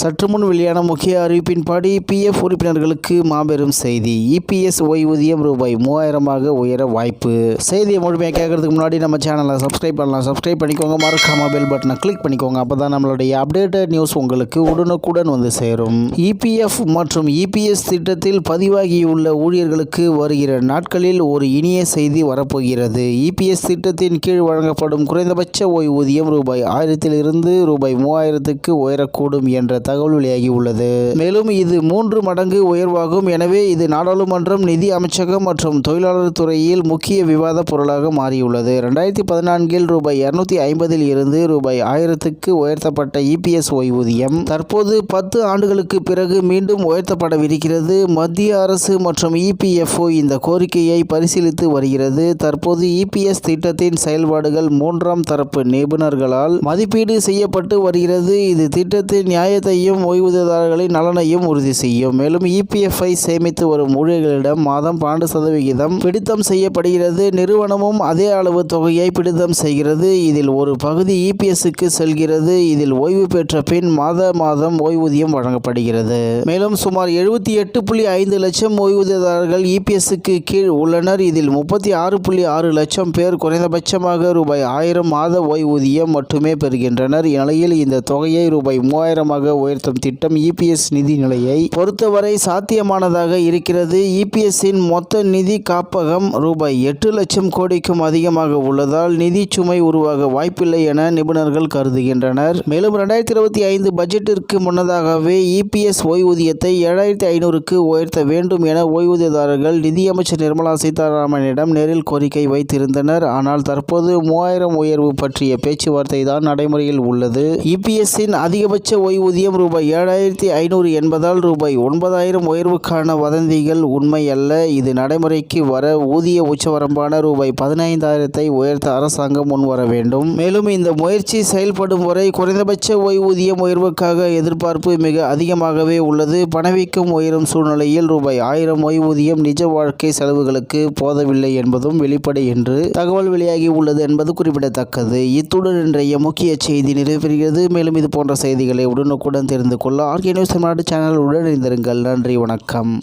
சற்று முன் வெளியான முக்கிய அறிவிப்பின்படி பிஎஃப் உறுப்பினர்களுக்கு மாபெரும் செய்தி. இபிஎஸ் ஓய்வூதியம் ரூபாய் மூவாயிரமாக உயர வாய்ப்பு. செய்தியை முழுமையாக கேட்கறதுக்கு முன்னாடி நம்ம சேனலை சப்ஸ்கிரைப் பண்ணலாம். சப்ஸ்கிரைப் பண்ணிக்கோங்க. மறக்காம பெல் பட்டனை கிளிக் பண்ணிக்கோங்க. அப்போ தான் நம்மளுடைய அப்டேட்டட் நியூஸ் உங்களுக்கு உடனுக்குடன் வந்து சேரும். இபிஎஃப் மற்றும் இபிஎஸ் திட்டத்தில் பதிவாகியுள்ள ஊழியர்களுக்கு வருகிற நாட்களில் ஒரு இனிய செய்தி வரப்போகிறது. இபிஎஸ் திட்டத்தின் கீழ் வழங்கப்படும் குறைந்தபட்ச ஓய்வூதியம் ரூபாய் ஆயிரத்திலிருந்து ரூபாய் மூவாயிரத்துக்கு உயரக்கூடும் என்ற தகவல் வெளியாகியுள்ளது மேலும் இது மூன்று மடங்கு உயர்வாகும். எனவே இது நாடாளுமன்றம் நிதி அமைச்சகம் மற்றும் தொழிலாளர் துறையில் முக்கிய விவாத பொருளாக மாறியுள்ளது. ரெண்டாயிரத்தி பதினான்கில் ரூபாய் இருநூத்தி ஐம்பதில் இருந்து ரூபாய் ஆயிரத்துக்கு உயர்த்தப்பட்ட இபிஎஸ் ஓய்வூதியம். தற்போது பத்து ஆண்டுகளுக்கு பிறகு மீண்டும் உயர்த்தப்படவிருக்கிறது. மத்திய அரசு மற்றும் இபிஎஃப்ஓ இந்த கோரிக்கையை பரிசீலித்து வருகிறது. தற்போது இபிஎஸ் திட்டத்தின் செயல்பாடுகள் மூன்றாம் தரப்பு நிபுணர்களால் மதிப்பீடு செய்யப்பட்டு வருகிறது. இது திட்டத்தின் நியாயத்தை நலத்தையும் ஓய்வூதியதாரர்களின் நலனையும் உறுதி செய்யும். மேலும் இபிஎஃப்ஐ சேமித்து வரும் ஊழியர்களிடம் மாதம் பன்னெண்டு சதவிகிதம் பிடித்தம் செய்யப்படுகிறது. நிறுவனமும் அதே அளவு தொகையை பிடித்தம் செய்கிறது. இதில் ஒரு பகுதி இபிஎஸ்க்கு செல்கிறது. இதில் ஓய்வு பெற்ற பின் மாத மாதம் ஓய்வூதியம் வழங்கப்படுகிறது. மேலும் சுமார் எழுபத்தி எட்டு புள்ளி ஐந்து லட்சம் ஓய்வூதியதாரர்கள் இபிஎஸ்க்கு கீழ் உள்ளனர். இதில் முப்பத்தி ஆறு புள்ளி ஆறு லட்சம் பேர் குறைந்தபட்சமாக ரூபாய் ஆயிரம் மாத ஓய்வூதியம் மட்டுமே பெறுகின்றனர். இந்நிலையில் இந்த தொகையை ரூபாய் மூவாயிரமாக உயர்த்தும் திட்டம் இபிஎஸ் நிதி நிலையை பொறுத்தவரை சாத்தியமானதாக இருக்கிறது. இபிஎஸ்ஸின் மொத்த நிதி காப்பகம் ரூபாய் எட்டு லட்சம் கோடிக்கும் அதிகமாக உள்ளதால் நிதி சுமை உருவாக வாய்ப்பில்லை என நிபுணர்கள் கருதுகின்றனர். மேலும் ரெண்டாயிரத்தி இருபத்தி ஐந்து பட்ஜெட்டிற்கு முன்னதாகவே இபிஎஸ் ஓய்வூதியத்தை ஏழாயிரத்தி ஐநூறுக்கு உயர்த்த வேண்டும் என ஓய்வூதியதாரர்கள் நிதியமைச்சர் நிர்மலா சீதாராமனிடம் நேரில் கோரிக்கை வைத்திருந்தனர். ஆனால் தற்போது மூவாயிரம் உயர்வு பற்றிய பேச்சுவார்த்தை தான் நடைமுறையில் உள்ளது. இபிஎஸ்ஸின் அதிகபட்ச ஓய்வூதியம் ரூபாய் ஏழாயிரத்தி ஐநூறு என்பதால் ரூபாய் ஒன்பதாயிரம் உயர்வுக்கான வதந்திகள் உண்மை அல்ல இது நடைமுறைக்கு வர ஊதிய உச்சவரம்பான ரூபாய் பதினைந்தாயிரத்தை உயர்த்த அரசாங்கம் முன்வர வேண்டும். மேலும் இந்த முயற்சி செயல்படும் வரை குறைந்தபட்ச ஓய்வூதியம் உயர்வுக்காக எதிர்பார்ப்பு மிக அதிகமாகவே உள்ளது. பணவீக்கம் உயரும் சூழ்நிலையில் ரூபாய் ஆயிரம் ஓய்வூதியம் நிஜ வாழ்க்கை செலவுகளுக்கு போதவில்லை என்பதும் வெளிப்படை என்று தகவல் வெளியாகி உள்ளது என்பது குறிப்பிடத்தக்கது. இத்துடன் இன்றைய முக்கிய செய்தி நிறைவேறுகிறது மேலும் இது போன்ற செய்திகளை உடனுக்குடன் தெரிந்து கொள்ள ஆர்கே நியூஸ் தமிழ்நாடு சேனல் உடனிருந்திருங்கள் இணைந்திருங்கள். நன்றி வணக்கம்.